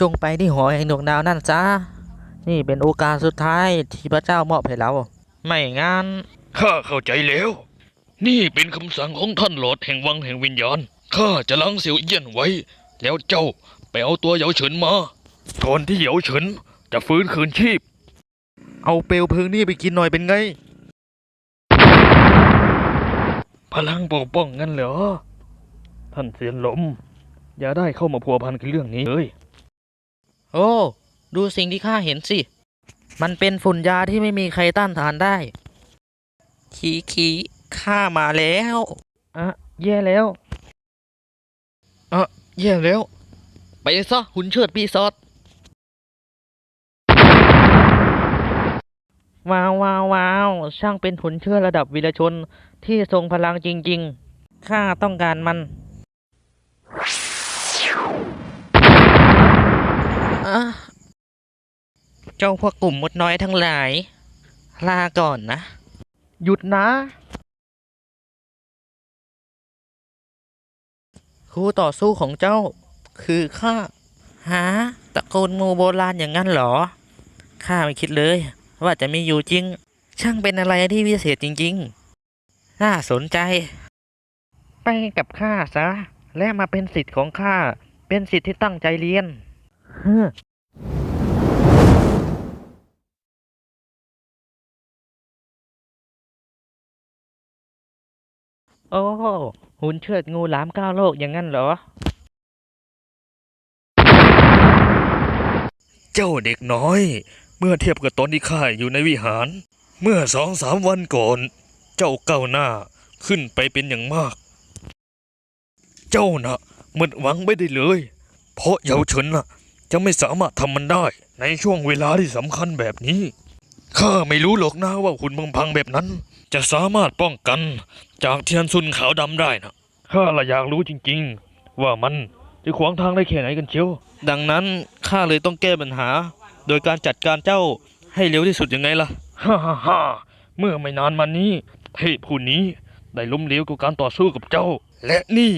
จงไปที่หอแห่งดวงดาวนั่นจ้านี่เป็นโอกาสสุดท้ายที่พระเจ้ามอบให้เรา ไม่งั้นข้าเข้าใจแล้ว นี่เป็นคำสั่งของท่านหลอดแห่งวังแห่งวิญญาณ ข้าจะล้างเสี่ยวเอี้ยนไว้ แล้วเจ้าไปเอาตัวเหยาเฉินมาก่อนที่เหยาเฉินจะฟื้นคืนชีพ เอาเปลวเพลิงนี่ไปกินหน่อยเป็นไง พลังปกป้องงั้นเหรอ ท่านเสียนหลม อย่าได้เข้ามาพัวพันกับเรื่องนี้เลย โอ้ ดูสิ่งที่ข้าเห็นสิ มันเป็นฝุ่นยาที่ไม่มีใครต้านทานได้ ขีขีข้ามาแล้วอะแย่แล้วอะแย่แล้ว ไปซะหุ่นเชิดปีศาจว้าวว้าวว้าวช่างเป็นหุ่นเชิดระดับวีรชนที่ทรงพลังจริง ๆ ข้าต้องการมัน อะ เจ้าพวกกลุ่มมดน้อยทั้งหลาย ลาก่อนนะ หยุดนะ คู่ต่อสู้ของเจ้า คือข้าหาตระโกนงูโบราณอย่างนั้นเหรอ ข้าไม่คิดเลย ว่าจะมีอยู่จริง ช่างเป็นอะไรที่วิเศษจริง ๆ น่าสนใจ ไปกับข้าซะ และมาเป็นสิทธิ์ของข้า เป็นสิทธิ์ที่ตั้งใจเรียน โอ้หุ่นเชิดงูหลามก้าวโลกอย่างนั้นเหรอ เจ้าเด็กน้อย เมื่อเทียบกับตอนที่ข้าอยู่ในวิหาร เมื่อสองสามวันก่อน เจ้าก้าวหน้าขึ้นไปเป็นอย่างมาก เจ้าน่ะหมดหวังไม่ได้เลย เพราะเยาเฉินน่ะ จะไม่สามารถทำมันได้ ในช่วงเวลาที่สำคัญแบบนี้ ข้าไม่รู้หรอกนะว่าหุ่นพังๆแบบนั้น จะสามารถป้องกัน จากเทียนซุนขาวดำได้นะข้าละอยากรู้จริง ๆ ว่ามันจะขวางทางได้แค่ไหนกันเชียว ดังนั้นข้าเลยต้องแก้ปัญหา โดยการจัดการเจ้าให้เร็วที่สุดยังไงล่ะ ฮ่าฮ่าฮ่าเมื่อไม่นานมานี้เทพผู้นี้ได้ล้มเหลวกับการต่อสู้กับเจ้า และนี่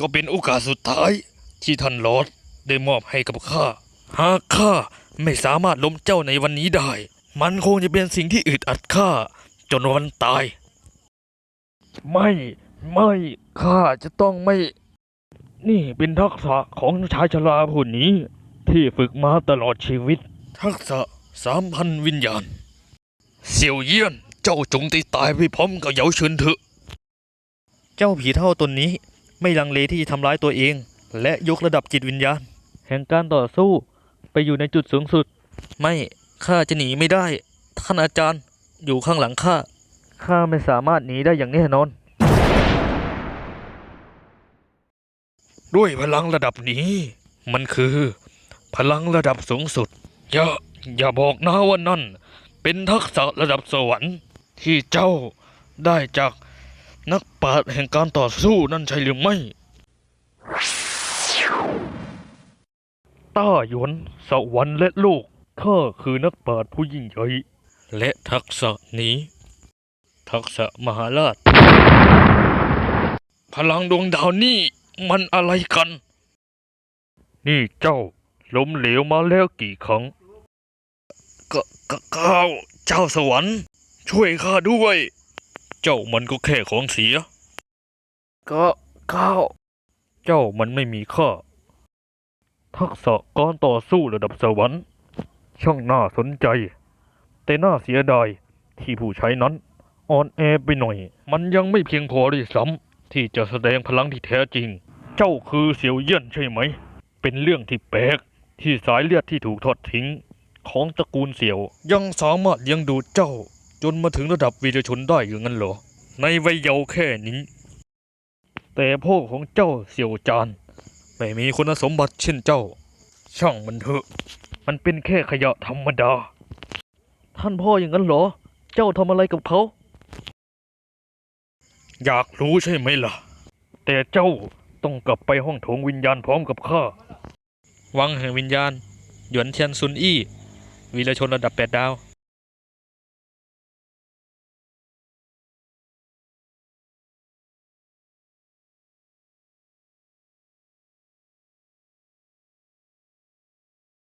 ก็เป็นโอกาสสุดท้ายที่ท่านลอร์ด ได้มอบให้กับข้า หากข้าไม่สามารถล้มเจ้าในวันนี้ได้ มันคงจะเป็นสิ่งที่อึดอัดข้าจนวันตาย ไม่ไม่ข้าจะต้องไม่ นี่เป็นทักษะของชายชราผู้นี้ ที่ฝึกมาตลอดชีวิต ทักษะสามพันวิญญาณ เสี่ยวเยี่ยนเจ้าจงตีตายไปพร้อมกับเหยาเฉินเถอะ เจ้าผีเท่าตนนี้ไม่ลังเลที่จะทำร้ายตัวเอง และยกระดับจิตวิญญาณ แห่งการต่อสู้ไปอยู่ในจุดสูงสุด ไม่ข้าจะหนีไม่ได้ ท่านอาจารย์อยู่ข้างหลังข้าข้าไม่สามารถหนีได้อย่างแน่นอน ด้วยพลังระดับนี้ มันคือ พลังระดับสูงสุด อย่าอย่าบอกนะว่านั่น เป็นทักษะระดับสวรรค์ที่เจ้าได้จากนักปราชญ์แห่งการต่อสู้นั่นใช่หรือไม่ ต้าหยวนสวรรค์และโลกข้าคือนักปราชญ์ผู้ยิ่งใหญ่และทักษะนี้ ทักษะมหาราช พลังดวงดาวนี่มันอะไรกัน นี่เจ้าล้มเหลวมาแล้วกี่ครั้งก็ก็ข้าวเจ้าสวรรค์ ช่วยข้าด้วย เจ้ามันก็แค่ของเสียก็ข้าวเจ้ามันไม่มีค่า ทักษะการต่อสู้ระดับสวรรค์ ช่างน่าสนใจ แต่น่าเสียดายที่ผู้ใช้นั้นอ่อนแอไปหน่อย มันยังไม่เพียงพอด้วยซ้ำที่จะแสดงพลังที่แท้จริง เจ้าคือเสี่ยวเยี่ยนใช่ไหม เป็นเรื่องที่แปลกที่สายเลือดที่ถูกทอดทิ้ง ของตระกูลเสี่ยว ยังสามารถเลี้ยังดูเจ้า จนมาถึงระดับวีรชนได้อย่างนั้นเหรอ ในวัยเยาว์แค่นี้ แต่พ่อของเจ้าเสี่ยวจาน ไม่มีคุณสมบัติเช่นเจ้า ช่างมันเถอะ มันเป็นแค่ขยะธรรมดา ท่านพ่ออย่างนั้นเหรอ เจ้าทำอะไรกับเขา อยากรู้ใช่ไหมล่ะ แต่เจ้าต้องกลับไปห้องโถงวิญญาณพร้อมกับข้า วังแห่งวิญญาณ หยวนเทียนซุนอี้วีรชนระดับแปดดาว